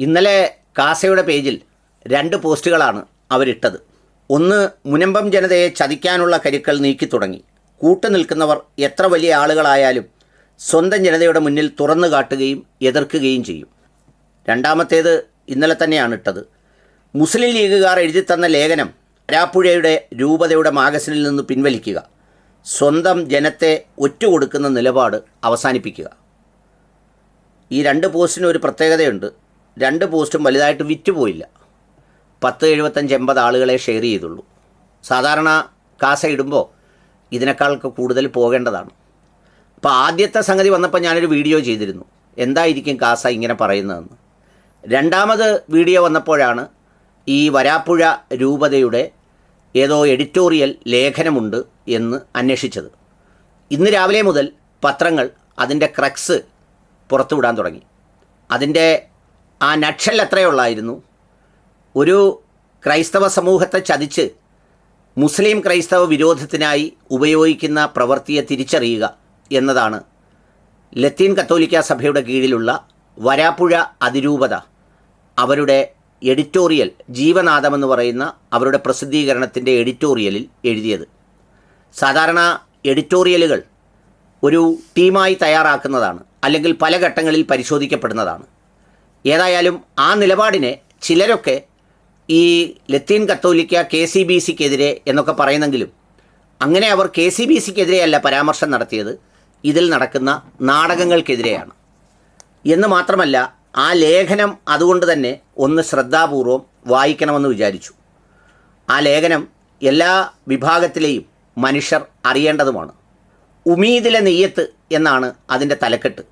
ഇന്നലെ കാസയുടെ പേജിൽ രണ്ട് പോസ്റ്റുകളാണ് അവരിട്ടത്. ഒന്ന് മുനമ്പം ജനതയെ ചതിക്കാനുള്ള കരുക്കൾ നീക്കി തുടങ്ങി. കൂട്ടു നിൽക്കുന്നവർ എത്ര വലിയ ആളുകളായാലും സ്വന്തം ജനതയുടെ മുന്നിൽ തുറന്നു കാട്ടുകയും എതിർക്കുകയും ചെയ്യും. രണ്ടാമത്തേത് ഇന്നലെ തന്നെയാണ് ഇട്ടത്. മുസ്ലിം ലീഗുകാർ എഴുതിത്തന്ന തന്ന ലേഖനം വരാപ്പുഴയുടെ രൂപതയുടെ മാഗസിനിൽ നിന്ന് പിൻവലിക്കുക. സ്വന്തം ജനത്തെ ഒറ്റുകൊടുക്കുന്ന നിലപാട് അവസാനിപ്പിക്കുക. ഈ രണ്ട് പോസ്റ്റിനും ഒരു പ്രത്യേകതയുണ്ട്. രണ്ട് പോസ്റ്റും വലുതായിട്ട് വിറ്റുപോയില്ല. പത്ത് എഴുപത്തഞ്ച് എൺപത് ആളുകളെ ഷെയർ ചെയ്തുള്ളൂ. സാധാരണ കാസ ഇടുമ്പോൾ ഇതിനേക്കാൾക്ക് കൂടുതൽ പോകേണ്ടതാണ്. അപ്പോൾ ആദ്യത്തെ സംഗതി വന്നപ്പോൾ ഞാനൊരു വീഡിയോ ചെയ്തിരുന്നു. എന്തായിരിക്കും കാസ ഇങ്ങനെ പറയുന്നതെന്ന്. രണ്ടാമത് വീഡിയോ വന്നപ്പോഴാണ് ഈ വരാപ്പുഴ രൂപതയുടെ ഏതോ എഡിറ്റോറിയൽ ലേഖനമുണ്ട് എന്ന് അന്വേഷിച്ചത്. ഇന്ന് രാവിലെ മുതൽ പത്രങ്ങൾ അതിന്റെ ക്രക്സ് പുറത്തുവിടാൻ തുടങ്ങി. അതിന്റെ ആ നക്ഷൽ എത്രയുള്ളായിരുന്നു ഒരു ക്രൈസ്തവ സമൂഹത്തെ ചതിച്ച് മുസ്ലിം ക്രൈസ്തവ വിരോധത്തിനായി ഉപയോഗിക്കുന്ന പ്രവൃത്തിയെ തിരിച്ചറിയുക എന്നതാണ് ലത്തീൻ കത്തോലിക്ക സഭയുടെ കീഴിലുള്ള വരാപ്പുഴ അതിരൂപത. അവരുടെ എഡിറ്റോറിയൽ ജീവനാഥമെന്ന് പറയുന്ന അവരുടെ പ്രസിദ്ധീകരണത്തിന്റെ എഡിറ്റോറിയലിൽ എഴുതിയത്. സാധാരണ എഡിറ്റോറിയലുകൾ ഒരു ടീമായി തയ്യാറാക്കുന്നതാണ് അല്ലെങ്കിൽ പല ഘട്ടങ്ങളിൽ പരിശോധിക്കപ്പെടുന്നതാണ്. ഏതായാലും ആ നിലപാടിനെ ചിലരൊക്കെ ഈ ലത്തീൻ കത്തോലിക്ക കെ സി ബി സിക്കെതിരെ എന്നൊക്കെ പറയുന്നെങ്കിലും അങ്ങനെ അവർ കെ സി ബി സിക്കെതിരെയല്ല പരാമർശം നടത്തിയത്. ഇതിൽ നടക്കുന്ന നാടകങ്ങൾക്കെതിരെയാണ്. എന്ന് മാത്രമല്ല ആ ലേഖനം അതുകൊണ്ട് തന്നെ ഒന്ന് ശ്രദ്ധാപൂർവം വായിക്കണമെന്ന് വിചാരിച്ചു. ആ ലേഖനം എല്ലാ വിഭാഗത്തിലെയും മനുഷ്യർ അറിയേണ്ടതുമാണ്. ഉമീദിലെ നെയ്യത്ത് എന്നാണ് അതിന്റെ തലക്കെട്ട്.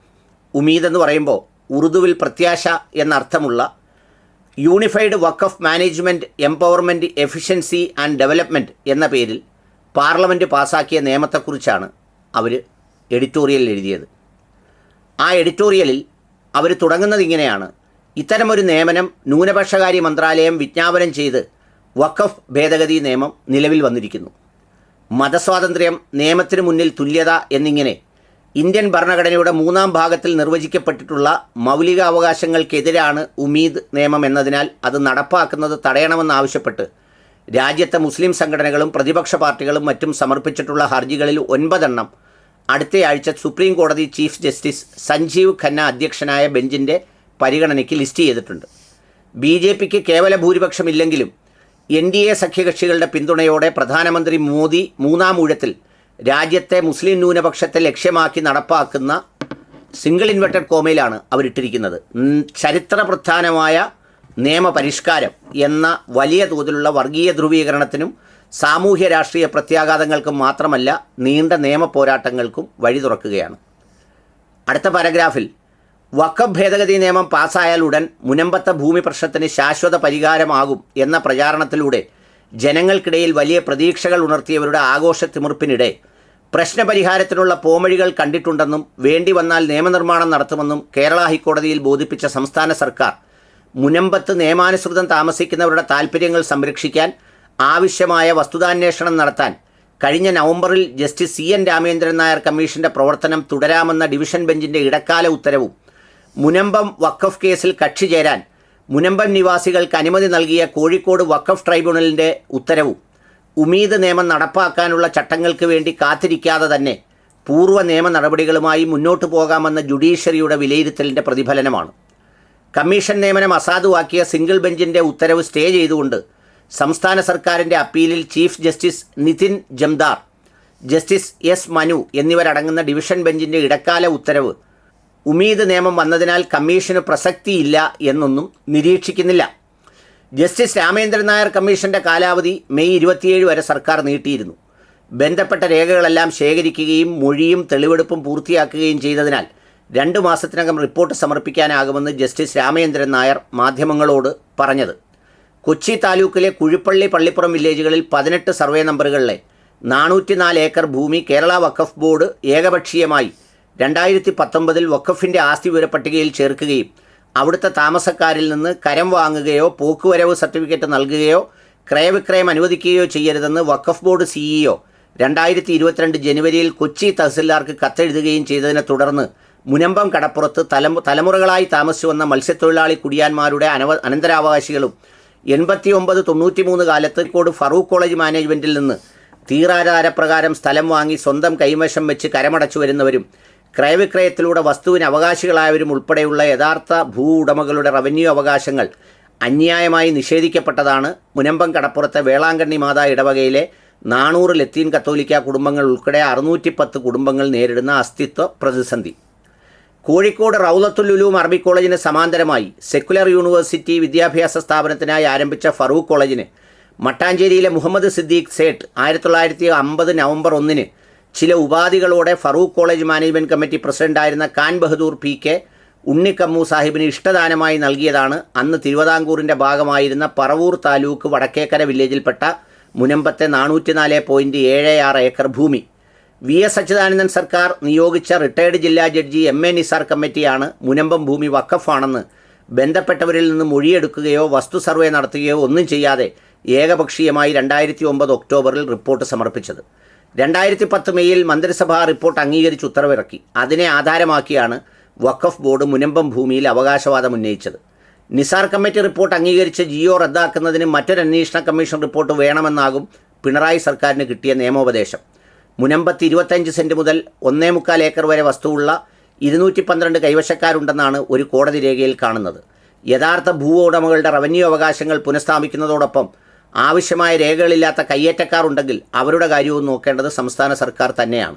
ഉമീദ് എന്ന് പറയുമ്പോൾ ഉറുദുവിൽ പ്രത്യാശ എന്നർത്ഥമുള്ള unified Waqf management empowerment efficiency and development എന്ന പേരിൽ പാർലമെന്റ് പാസാക്കിയ നിയമത്തെക്കുറിച്ചാണ് അവർ എഡിറ്റോറിയലിൽ എഴുതിയത്. ആ എഡിറ്റോറിയലിൽ അവർ തുടങ്ങുന്നത് ഇങ്ങനെയാണ്. ഇത്തരമൊരു നിയമനം ന്യൂനപക്ഷകാര്യ മന്ത്രാലയം വിജ്ഞാപനം ചെയ്ത് വഖഫ് ഭേദഗതി നിയമം നിലവിൽ വന്നിരിക്കുന്നു. മതസ്വാതന്ത്ര്യം നിയമത്തിനു മുന്നിൽ തുല്യത എന്നിങ്ങനെ ഇന്ത്യൻ ഭരണഘടനയുടെ മൂന്നാം ഭാഗത്തിൽ നിർവചിക്കപ്പെട്ടിട്ടുള്ള മൗലിക അവകാശങ്ങൾക്കെതിരാണ് ഉമീദ് നിയമം എന്നതിനാൽ അത് നടപ്പാക്കുന്നത് തടയണമെന്നാവശ്യപ്പെട്ട് രാജ്യത്തെ മുസ്ലിം സംഘടനകളും പ്രതിപക്ഷ പാർട്ടികളും മറ്റും സമർപ്പിച്ചിട്ടുള്ള ഹർജികളിൽ ഒൻപതെണ്ണം അടുത്തയാഴ്ച സുപ്രീം കോടതി ചീഫ് ജസ്റ്റിസ് സഞ്ജീവ് ഖന്ന അധ്യക്ഷനായ ബെഞ്ചിന്റെ പരിഗണനയ്ക്ക് ലിസ്റ്റ് ചെയ്തിട്ടുണ്ട്. ബി ജെ പിക്ക് കേവല ഭൂരിപക്ഷമില്ലെങ്കിലും എൻ ഡി എ സഖ്യകക്ഷികളുടെ പിന്തുണയോടെ പ്രധാനമന്ത്രി മോദി മൂന്നാം ഊഴത്തിൽ രാജ്യത്തെ മുസ്ലിം ന്യൂനപക്ഷത്തെ ലക്ഷ്യമാക്കി നടപ്പാക്കുന്ന സിംഗിൾ ഇൻവെർട്ടഡ് കോമയിലാണ് അവരിട്ടിരിക്കുന്നത്. ചരിത്ര പ്രധാനമായ നിയമപരിഷ്കാരം എന്ന വലിയ തോതിലുള്ള വർഗീയ ധ്രുവീകരണത്തിനും സാമൂഹ്യ രാഷ്ട്രീയ പ്രത്യാഘാതങ്ങൾക്കും മാത്രമല്ല നീണ്ട നിയമ പോരാട്ടങ്ങൾക്കും വഴി തുറക്കുകയാണ്. അടുത്ത പാരഗ്രാഫിൽ വഖഫ് ഭേദഗതി നിയമം പാസ്സായാലുടൻ മുനമ്പത്തെ ഭൂമി പ്രശ്നത്തിന് ശാശ്വത പരിഹാരമാകും എന്ന പ്രചാരണത്തിലൂടെ ജനങ്ങൾക്കിടയിൽ വലിയ പ്രതീക്ഷകൾ ഉണർത്തിയവരുടെ ആഘോഷത്തിമിർപ്പിനിടെ പ്രശ്നപരിഹാരത്തിനുള്ള പോംവഴികൾ കണ്ടിട്ടുണ്ടെന്നും വേണ്ടി വന്നാൽ നിയമനിർമ്മാണം നടത്തുമെന്നും കേരള ഹൈക്കോടതിയിൽ ബോധിപ്പിച്ച സംസ്ഥാന സർക്കാർ മുനമ്പത്ത് നിയമാനുസൃതം താമസിക്കുന്നവരുടെ താൽപ്പര്യങ്ങൾ സംരക്ഷിക്കാൻ ആവശ്യമായ വസ്തുതാന്വേഷണം നടത്താൻ കഴിഞ്ഞ നവംബറിൽ justice C N Ramendran Nair കമ്മീഷന്റെ പ്രവർത്തനം തുടരാമെന്ന ഡിവിഷൻ ബെഞ്ചിന്റെ ഇടക്കാല ഉത്തരവും മുനമ്പം വഖഫ് കേസിൽ കക്ഷി ചേരാൻ മുനമ്പം നിവാസികൾക്ക് അനുമതി നൽകിയ കോഴിക്കോട് വഖഫ് ട്രൈബ്യൂണലിന്റെ ഉത്തരവും ഉമീദ് നിയമം നടപ്പാക്കാനുള്ള ചട്ടങ്ങൾക്ക് വേണ്ടി കാത്തിരിക്കാതെ തന്നെ പൂർവ നിയമ നടപടികളുമായി മുന്നോട്ടു പോകാമെന്ന ജുഡീഷ്യറിയുടെ വിലയിരുത്തലിന്റെ പ്രതിഫലനമാണ്. കമ്മീഷൻ നിയമനം അസാധുവാക്കിയ സിംഗിൾ ബെഞ്ചിന്റെ ഉത്തരവ് സ്റ്റേ ചെയ്തുകൊണ്ട് സംസ്ഥാന സർക്കാരിന്റെ അപ്പീലിൽ chief justice Nitin Jamdar justice S Manu എന്നിവരടങ്ങുന്ന ഡിവിഷൻ ബെഞ്ചിന്റെ ഇടക്കാല ഉത്തരവ് ഉമീദ് നിയമം വന്നതിനാൽ കമ്മീഷന് പ്രസക്തിയില്ല എന്നൊന്നും നിരീക്ഷിക്കുന്നില്ല. ജസ്റ്റിസ് രാമേന്ദ്രൻ നായർ കമ്മീഷന്റെ കാലാവധി മെയ് ഇരുപത്തിയേഴ് വരെ സർക്കാർ നീട്ടിയിരുന്നു. ബന്ധപ്പെട്ട രേഖകളെല്ലാം ശേഖരിക്കുകയും മൊഴിയും തെളിവെടുപ്പും പൂർത്തിയാക്കുകയും ചെയ്തതിനാൽ രണ്ടു മാസത്തിനകം റിപ്പോർട്ട് സമർപ്പിക്കാനാകുമെന്ന് ജസ്റ്റിസ് രാമേന്ദ്രൻ നായർ മാധ്യമങ്ങളോട് പറഞ്ഞത്. കൊച്ചി താലൂക്കിലെ കുഴിപ്പള്ളി പള്ളിപ്പുറം വില്ലേജുകളിൽ പതിനെട്ട് സർവേ നമ്പറുകളിലെ നാനൂറ്റിനാല് ഏക്കർ ഭൂമി കേരള വഖഫ് ബോർഡ് ഏകപക്ഷീയമായി രണ്ടായിരത്തി പത്തൊമ്പതിൽ വഖഫിന്റെ ആസ്തി വിവരപ്പട്ടികയിൽ ചേർക്കുകയും അവിടുത്തെ താമസക്കാരിൽ നിന്ന് കരം വാങ്ങുകയോ പോക്കുവരവ് സർട്ടിഫിക്കറ്റ് നൽകുകയോ ക്രയവിക്രയം അനുവദിക്കുകയോ ചെയ്യരുതെന്ന് വഖഫ് ബോർഡ് സിഇഒ രണ്ടായിരത്തി ഇരുപത്തിരണ്ട് ജനുവരിയിൽ കൊച്ചി തഹസിൽദാർക്ക് കത്തെഴുതുകയും ചെയ്തതിനെ തുടർന്ന് മുനമ്പം കടപ്പുറത്ത് തലമു തലമുറകളായി താമസിച്ചു വന്ന മത്സ്യത്തൊഴിലാളി കുടിയാന്മാരുടെ അനവ അനന്തരാവകാശികളും എൺപത്തി ഒമ്പത് തൊണ്ണൂറ്റി മൂന്ന് കാലത്ത് കോട് ഫറൂഖ് കോളേജ് മാനേജ്മെന്റിൽ നിന്ന് തീരാധാരപ്രകാരം സ്ഥലം വാങ്ങി സ്വന്തം കൈവശം വെച്ച് കരമടച്ചു വരുന്നവരും ക്രയവിക്രയത്തിലൂടെ വസ്തുവിന് അവകാശികളായവരും ഉൾപ്പെടെയുള്ള യഥാർത്ഥ ഭൂ ഉടമകളുടെ റവന്യൂ അവകാശങ്ങൾ അന്യായമായി നിഷേധിക്കപ്പെട്ടതാണ്. മുനമ്പം കടപ്പുറത്തെ വേളാങ്കണ്ണി മാതാ ഇടവകയിലെ നാനൂറ് ലത്തീൻ കത്തോലിക്ക കുടുംബങ്ങൾ ഉൾപ്പെടെ അറുന്നൂറ്റി പത്ത് കുടുംബങ്ങൾ നേരിടുന്ന അസ്തിത്വ പ്രതിസന്ധി. കോഴിക്കോട് റൗലത്തുൽ ഉലൂം അറബി കോളേജിന് സമാന്തരമായി സെക്കുലർ യൂണിവേഴ്സിറ്റി വിദ്യാഭ്യാസ സ്ഥാപനത്തിനായി ആരംഭിച്ച ഫറൂഖ് കോളേജിന് മട്ടാഞ്ചേരിയിലെ മുഹമ്മദ് സിദ്ദീഖ് സേട്ട് ആയിരത്തി തൊള്ളായിരത്തി അമ്പത് നവംബർ ഒന്നിന് ചില ഉപാധികളോടെ ഫറൂഖ് കോളേജ് മാനേജ്മെന്റ് കമ്മിറ്റി പ്രസിഡന്റായിരുന്ന കാൻ ബഹദൂർ പി കെ ഉണ്ണിക്കമ്മു സാഹിബിന് ഇഷ്ടദാനമായി നൽകിയതാണ്. അന്ന് തിരുവിതാംകൂറിന്റെ ഭാഗമായിരുന്ന പറവൂർ താലൂക്ക് വടക്കേക്കര വില്ലേജിൽപ്പെട്ട മുനമ്പത്തെ നാനൂറ്റിനാല് പോയിന്റ് ഏഴ് ആറ് ഏക്കർ ഭൂമി. വി എസ് അച്യുതാനന്ദൻ സർക്കാർ നിയോഗിച്ച റിട്ടയർഡ് ജില്ലാ ജഡ്ജി എം എ നിസാർ കമ്മിറ്റിയാണ് മുനമ്പം ഭൂമി വക്കഫാണെന്ന് ബന്ധപ്പെട്ടവരിൽ നിന്ന് മൊഴിയെടുക്കുകയോ വസ്തു സർവേ നടത്തുകയോ ഒന്നും ചെയ്യാതെ ഏകപക്ഷീയമായി രണ്ടായിരത്തി ഒമ്പത് ഒക്ടോബറിൽ റിപ്പോർട്ട് സമർപ്പിച്ചത്. രണ്ടായിരത്തി പത്ത് മെയ്യിൽ മന്ത്രിസഭാ റിപ്പോർട്ട് അംഗീകരിച്ച് ഉത്തരവിറക്കി. അതിനെ ആധാരമാക്കിയാണ് വഖഫ് ബോർഡ് മുനമ്പം ഭൂമിയിൽ അവകാശവാദം ഉന്നയിച്ചത്. നിസാർ കമ്മിറ്റി റിപ്പോർട്ട് അംഗീകരിച്ച് ജിയോ റദ്ദാക്കുന്നതിന് മറ്റൊരു അന്വേഷണ കമ്മീഷൻ റിപ്പോർട്ട് വേണമെന്നാകും പിണറായി സർക്കാരിന് കിട്ടിയ നിയമോപദേശം. മുനമ്പത്ത് ഇരുപത്തഞ്ച് സെന്റ് മുതൽ ഒന്നേ മുക്കാൽ ഏക്കർ വരെ വസ്തുവുള്ള ഇരുന്നൂറ്റി പന്ത്രണ്ട് കൈവശക്കാരുണ്ടെന്നാണ് ഒരു കോടതി രേഖയിൽ കാണുന്നത്. യഥാർത്ഥ ഭൂ ഉടമകളുടെ റവന്യൂ അവകാശങ്ങൾ പുനഃസ്ഥാപിക്കുന്നതോടൊപ്പം ആവശ്യമായ രേഖകളില്ലാത്ത കയ്യേറ്റക്കാർ ഉണ്ടെങ്കിൽ അവരുടെ കാര്യവും നോക്കേണ്ടത് സംസ്ഥാന സർക്കാർ തന്നെയാണ്.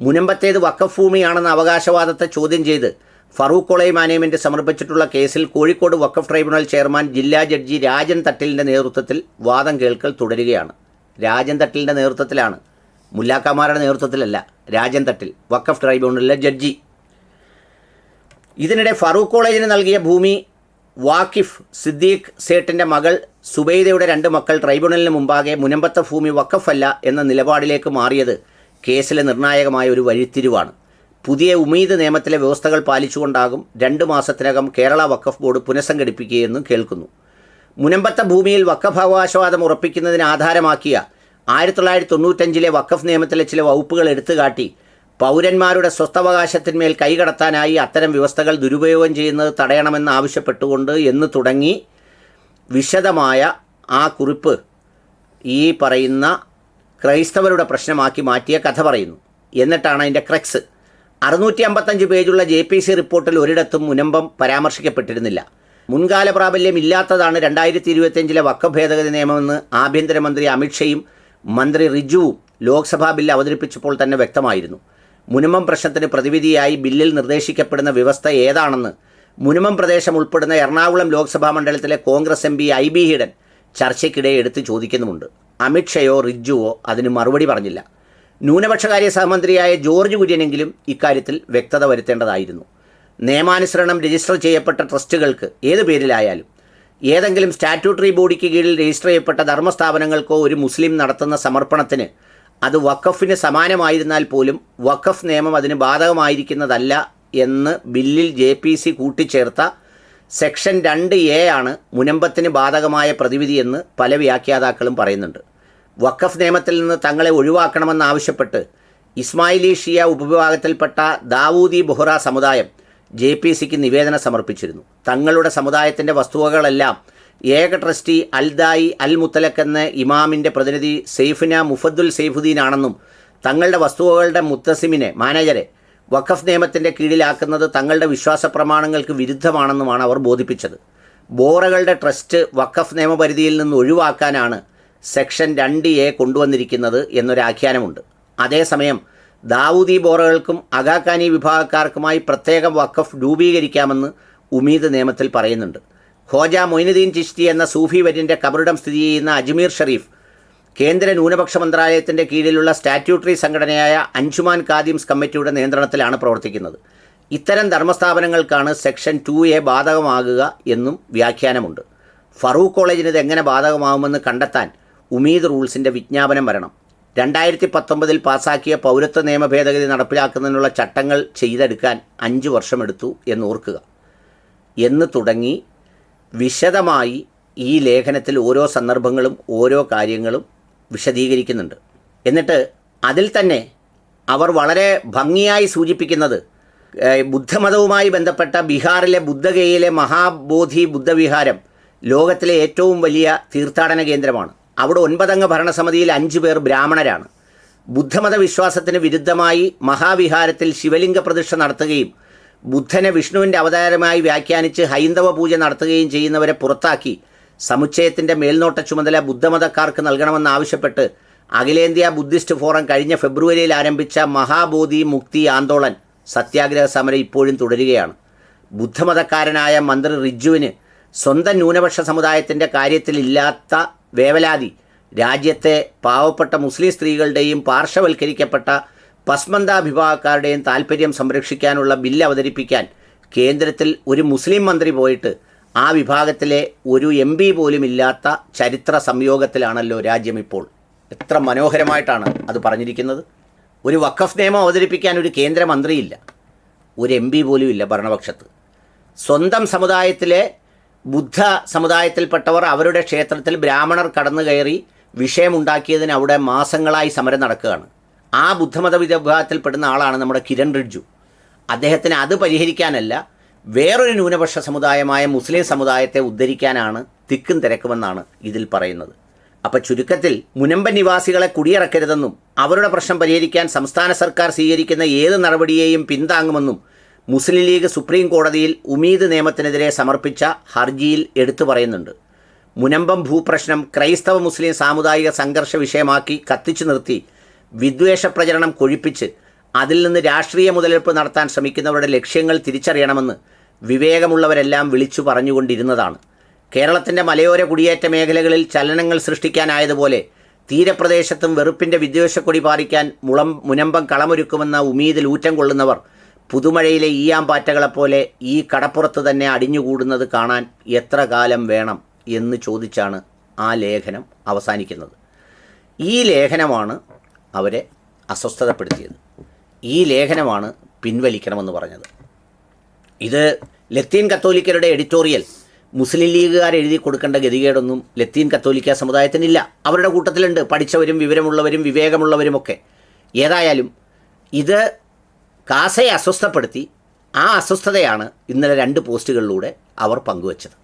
മുനമ്പത്തേത് വക്കഫ് ഭൂമിയാണെന്ന അവകാശവാദത്തെ ചോദ്യം ചെയ്ത് ഫറൂഖ് കോളേജ് മാനേജ്മെന്റ് സമർപ്പിച്ചിട്ടുള്ള കേസിൽ കോഴിക്കോട് വക്കഫ് ട്രൈബ്യൂണൽ ചെയർമാൻ ജില്ലാ ജഡ്ജി രാജൻ തട്ടിലിന്റെ നേതൃത്വത്തിൽ വാദം കേൾക്കൽ തുടരുകയാണ്. രാജൻ തട്ടിലിന്റെ നേതൃത്വത്തിലാണ്. മുല്ലാക്കമാരുടെ നേതൃത്വത്തിലല്ല രാജൻ തട്ടിൽ വക്കഫ് ട്രൈബ്യൂണലിലെ ജഡ്ജി. ഇതിനിടെ ഫറൂഖ് കോളേജിന് നൽകിയ ഭൂമി വാക്കിഫ് സിദ്ദീഖ് സേട്ടിന്റെ മകൾ സുബൈദയുടെ രണ്ട് മക്കൾ ട്രൈബ്യൂണലിന് മുമ്പാകെ മുനമ്പത്ത ഭൂമി വക്കഫല്ല എന്ന നിലപാടിലേക്ക് മാറിയത് കേസിലെ നിർണായകമായ ഒരു വഴിത്തിരിവാണ്. പുതിയ ഉമീദ് നിയമത്തിലെ വ്യവസ്ഥകൾ പാലിച്ചുകൊണ്ടാകും രണ്ട് മാസത്തിനകം കേരള വക്കഫ് ബോർഡ് പുനഃസംഘടിപ്പിക്കുകയെന്നും കേൾക്കുന്നു. മുനമ്പത്ത ഭൂമിയിൽ വക്കഫ് അവകാശവാദം ഉറപ്പിക്കുന്നതിന് ആധാരമാക്കിയ ആയിരത്തി തൊള്ളായിരത്തി തൊണ്ണൂറ്റഞ്ചിലെ വക്കഫ് നിയമത്തിലെ ചില വകുപ്പുകൾ എടുത്തുകാട്ടി പൗരന്മാരുടെ സ്വത്തവകാശത്തിന്മേൽ കൈകടത്താനായി അത്തരം വ്യവസ്ഥകൾ ദുരുപയോഗം ചെയ്യുന്നത് തടയണമെന്ന് ആവശ്യപ്പെട്ടുകൊണ്ട് എന്ന് തുടങ്ങി വിശദമായ ആ കുറിപ്പ് ഈ പറയുന്ന ക്രൈസ്തവരുടെ പ്രശ്നമാക്കി മാറ്റിയ കഥ പറയുന്നു. എന്നിട്ടാണ് അതിന്റെ ക്രക്സ്. അറുന്നൂറ്റി അമ്പത്തഞ്ച് പേജുള്ള ജെ പി സി റിപ്പോർട്ടിൽ ഒരിടത്തും മുനമ്പം പരാമർശിക്കപ്പെട്ടിരുന്നില്ല. മുൻകാല പ്രാബല്യം ഇല്ലാത്തതാണ് രണ്ടായിരത്തി ഇരുപത്തിയഞ്ചിലെ വക്ക ഭേദഗതി നിയമമെന്ന് ആഭ്യന്തരമന്ത്രി അമിത്ഷയും മന്ത്രി റിജുവും ലോക്സഭാ ബില്ല് അവതരിപ്പിച്ചപ്പോൾ തന്നെ വ്യക്തമായിരുന്നു. മുനമ്പം പ്രശ്നത്തിന് പ്രതിവിധിയായി ബില്ലിൽ നിർദ്ദേശിക്കപ്പെടുന്ന വ്യവസ്ഥ ഏതാണെന്ന് മുനിമം പ്രദേശം ഉൾപ്പെടുന്ന എറണാകുളം ലോക്സഭാ മണ്ഡലത്തിലെ Congress M P I B hidden ചർച്ചയ്ക്കിടെ എടുത്ത് ചോദിക്കുന്നുമുണ്ട്. അമിത്ഷയോ റിജുവോ അതിന് മറുപടി പറഞ്ഞില്ല. ന്യൂനപക്ഷകാര്യ സഹമന്ത്രിയായ ജോർജ് കുര്യനെങ്കിലും ഇക്കാര്യത്തിൽ വ്യക്തത വരുത്തേണ്ടതായിരുന്നു. നിയമാനുസരണം രജിസ്റ്റർ ചെയ്യപ്പെട്ട ട്രസ്റ്റുകൾക്ക് ഏത് പേരിലായാലും ഏതെങ്കിലും സ്റ്റാറ്റ്യൂട്ടറി ബോഡിക്ക് കീഴിൽ രജിസ്റ്റർ ചെയ്യപ്പെട്ട ധർമ്മസ്ഥാപനങ്ങൾക്കോ ഒരു മുസ്ലിം നടത്തുന്ന സമർപ്പണത്തിന് അത് വഖഫിന് സമാനമായിരുന്നാൽ പോലും വഖഫ് നിയമം അതിന് ബാധകമായിരിക്കുന്നതല്ല എന്ന് ബില്ലിൽ ജെ പി സി കൂട്ടിച്ചേർത്ത സെക്ഷൻ രണ്ട് എ ആണ് മുനമ്പത്തിന് ബാധകമായ പ്രതിവിധിയെന്ന് പല വ്യാഖ്യാതാക്കളും പറയുന്നുണ്ട്. വഖഫ് നിയമത്തിൽ നിന്ന് തങ്ങളെ ഒഴിവാക്കണമെന്നാവശ്യപ്പെട്ട് ഇസ്മായിലി ഷിയ ഉപവിഭാഗത്തിൽപ്പെട്ട ദാവൂദി ബൊഹ്റ സമുദായം ജെ പി സിക്ക് നിവേദനം സമർപ്പിച്ചിരുന്നു. തങ്ങളുടെ സമുദായത്തിന്റെ വസ്തുവകളെല്ലാം ഏക ട്രസ്റ്റി അൽദായി അൽ മുത്തലക്ക് എന്ന ഇമാമിന്റെ പ്രതിനിധി സെയ്ഫിന മുഫദ്ദുൽ സെയ്ഫുദ്ദീൻ ആണെന്നും തങ്ങളുടെ വസ്തുവകളുടെ മുത്തസിമിനെ മാനേജരെ വഖഫ് നിയമത്തിന്റെ കീഴിലാക്കുന്നത് തങ്ങളുടെ വിശ്വാസ പ്രമാണങ്ങൾക്ക് വിരുദ്ധമാണെന്നുമാണ് അവർ ബോധിപ്പിച്ചത്. ബോറകളുടെ ട്രസ്റ്റ് വഖഫ് നിയമപരിധിയിൽ നിന്ന് ഒഴിവാക്കാനാണ് സെക്ഷൻ രണ്ട് എ കൊണ്ടുവന്നിരിക്കുന്നത് എന്നൊരാഖ്യാനമുണ്ട് അതേസമയം ദാവൂദി ബോറകൾക്കും അഗാഖാനി വിഭാഗക്കാർക്കുമായി പ്രത്യേകം വഖഫ് രൂപീകരിക്കാമെന്ന് ഉമീദ് നിയമത്തിൽ പറയുന്നുണ്ട്. ഖോജ മൊയ്നുദ്ദീൻ ചിഷ്തി എന്ന സൂഫി വര്യന്റെ കബറിടം സ്ഥിതി ചെയ്യുന്ന അജ്മീർ ഷെരീഫ് കേന്ദ്ര ന്യൂനപക്ഷ മന്ത്രാലയത്തിന്റെ കീഴിലുള്ള സ്റ്റാറ്റ്യൂട്ടറി സംഘടനയായ അഞ്ചുമാൻ കാദിംസ് കമ്മിറ്റിയുടെ നിയന്ത്രണത്തിലാണ് പ്രവർത്തിക്കുന്നത്. ഇത്തരം ധർമ്മസ്ഥാപനങ്ങൾക്കാണ് സെക്ഷൻ ടു എ ബാധകമാകുക എന്നും വ്യാഖ്യാനമുണ്ട്. ഫറൂഖ് കോളേജിന് ഇത് എങ്ങനെ ബാധകമാകുമെന്ന് കണ്ടെത്താൻ ഉമീദ് റൂൾസിന്റെ വിജ്ഞാപനം വരണം. രണ്ടായിരത്തി പത്തൊമ്പതിൽ പാസാക്കിയ പൗരത്വ നിയമ ഭേദഗതി നടപ്പിലാക്കുന്നതിനുള്ള ചട്ടങ്ങൾ ചെയ്തെടുക്കാൻ അഞ്ച് വർഷമെടുത്തു എന്നോർക്കുക എന്ന് തുടങ്ങി വിശദമായി ഈ ലേഖനത്തിൽ ഓരോ സന്ദർഭങ്ങളും ഓരോ കാര്യങ്ങളും വിശദീകരിക്കുന്നുണ്ട്. എന്നിട്ട് അതിൽ തന്നെ അവർ വളരെ ഭംഗിയായി സൂചിപ്പിക്കുന്നത് ബുദ്ധമതവുമായി ബന്ധപ്പെട്ട ബീഹാറിലെ ബുദ്ധഗയയിലെ മഹാബോധി ബുദ്ധവിഹാരം ലോകത്തിലെ ഏറ്റവും വലിയ തീർത്ഥാടന കേന്ദ്രമാണ്. അവിടെ ഒൻപതംഗ ഭരണസമിതിയിൽ അഞ്ച് പേർ ബ്രാഹ്മണരാണ്. ബുദ്ധമത വിശ്വാസത്തിന് വിരുദ്ധമായി മഹാവിഹാരത്തിൽ ശിവലിംഗ പ്രതിഷ്ഠ നടത്തുകയും ബുദ്ധനെ വിഷ്ണുവിന്റെ അവതാരമായി വ്യാഖ്യാനിച്ച് ഹൈന്ദവ പൂജ നടത്തുകയും ചെയ്യുന്നവരെ പുറത്താക്കി സമുച്ചയത്തിന്റെ മേൽനോട്ട ചുമതല ബുദ്ധമതക്കാർക്ക് നൽകണമെന്നാവശ്യപ്പെട്ട് അഖിലേന്ത്യാ ബുദ്ധിസ്റ്റ് ഫോറം കഴിഞ്ഞ ഫെബ്രുവരിയിൽ ആരംഭിച്ച മഹാബോധി മുക്തി ആന്തോളൻ സത്യാഗ്രഹ സമരം ഇപ്പോഴും തുടരുകയാണ്. ബുദ്ധമതക്കാരനായ മന്ത്രി റിജുവിന് സ്വന്തം ന്യൂനപക്ഷ സമുദായത്തിന്റെ കാര്യത്തിലില്ലാത്ത വേവലാതി രാജ്യത്തെ പാവപ്പെട്ട മുസ്ലിം സ്ത്രീകളുടെയും പാർശ്വവൽക്കരിക്കപ്പെട്ട പസ്മന്ത വിഭാഗക്കാരുടെയും താൽപ്പര്യം സംരക്ഷിക്കാനുള്ള ബില്ല് അവതരിപ്പിക്കാൻ കേന്ദ്രത്തിൽ ഒരു മുസ്ലിം മന്ത്രി പോയിട്ട് ആ വിഭാഗത്തിലെ ഒരു എം പി പോലും ഇല്ലാത്ത ചരിത്ര സംയോഗത്തിലാണല്ലോ രാജ്യം ഇപ്പോൾ. എത്ര മനോഹരമായിട്ടാണ് അത് പറഞ്ഞിരിക്കുന്നത്. ഒരു വഖഫ് നിയമം അവതരിപ്പിക്കാൻ ഒരു കേന്ദ്രമന്ത്രിയില്ല. ഒരു എം പി പോലും ഇല്ല ഭരണപക്ഷത്ത്. സ്വന്തം സമുദായത്തിലെ ബുദ്ധ സമുദായത്തിൽപ്പെട്ടവർ അവരുടെ ക്ഷേത്രത്തിൽ ബ്രാഹ്മണർ കടന്നു കയറി വിഷയമുണ്ടാക്കിയതിന് അവിടെ മാസങ്ങളായി സമരം നടക്കുകയാണ്. ആ ബുദ്ധമത വിഭാഗത്തിൽപ്പെടുന്ന ആളാണ് നമ്മുടെ കിരൺ റിഡ്ജു. അദ്ദേഹത്തിന് അത് പരിഹരിക്കാനല്ല വേറൊരു ന്യൂനപക്ഷ സമുദായമായ മുസ്ലിം സമുദായത്തെ ഉദ്ധരിക്കാനാണ് തിക്കും തിരക്കുമെന്നാണ് ഇതിൽ പറയുന്നത്. അപ്പോൾ ചുരുക്കത്തിൽ മുനമ്പ നിവാസികളെ കുടിയിറക്കരുതെന്നും അവരുടെ പ്രശ്നം പരിഹരിക്കാൻ സംസ്ഥാന സർക്കാർ സ്വീകരിക്കുന്ന ഏത് നടപടിയെയും പിന്താങ്ങുമെന്നും മുസ്ലിം ലീഗ് സുപ്രീം കോടതിയിൽ ഉമീദ് നിയമത്തിനെതിരെ സമർപ്പിച്ച ഹർജിയിൽ എടുത്തു പറയുന്നുണ്ട്. മുനമ്പം ഭൂപ്രശ്നം ക്രൈസ്തവ മുസ്ലിം സാമുദായിക സംഘർഷ വിഷയമാക്കി കത്തിച്ചു നിർത്തി വിദ്വേഷ പ്രചരണം കൊഴിപ്പിച്ച് അതിൽ നിന്ന് രാഷ്ട്രീയ മുതലെടുപ്പ് നടത്താൻ ശ്രമിക്കുന്നവരുടെ ലക്ഷ്യങ്ങൾ തിരിച്ചറിയണമെന്ന് വിവേകമുള്ളവരെല്ലാം വിളിച്ചു പറഞ്ഞുകൊണ്ടിരുന്നതാണ്. കേരളത്തിന്റെ മലയോര കുടിയേറ്റ മേഖലകളിൽ ചലനങ്ങൾ സൃഷ്ടിക്കാനായതുപോലെ തീരപ്രദേശത്തും വെറുപ്പിന്റെ വിദ്വേഷക്കൊടി പാറിക്കാൻ മുളം മുനമ്പം കളമൊരുക്കുമെന്ന ഉമീതിൽ ഊറ്റം കൊള്ളുന്നവർ പുതുമഴയിലെ ഈയാമ്പാറ്റകളെപ്പോലെ ഈ കടപ്പുറത്ത് തന്നെ അടിഞ്ഞുകൂടുന്നത് കാണാൻ എത്ര കാലം വേണം എന്ന് ചോദിച്ചാണ് ആ ലേഖനം അവസാനിക്കുന്നത്. ഈ ലേഖനമാണ് അവരെ അസ്വസ്ഥതപ്പെടുത്തിയത്. ഈ ലേഖനമാണ് പിൻവലിക്കണമെന്ന് പറഞ്ഞത്. ഇത് ലത്തീൻ കത്തോലിക്കരുടെ എഡിറ്റോറിയൽ. മുസ്ലിം ലീഗുകാർ എഴുതി കൊടുക്കേണ്ട ഗതികേടൊന്നും ലത്തീൻ കത്തോലിക്ക സമുദായത്തിനില്ല. അവരുടെ കൂട്ടത്തിലുണ്ട്. പഠിച്ചവരും വിവരമുള്ളവരും വിവേകമുള്ളവരുമൊക്കെ. ഏതായാലും ഇത് കാസയെ അസ്വസ്ഥപ്പെടുത്തി ആ അസ്വസ്ഥതയാണ് ഇന്നലെ രണ്ട് പോസ്റ്റുകളിലൂടെ അവർ പങ്കുവച്ചത്.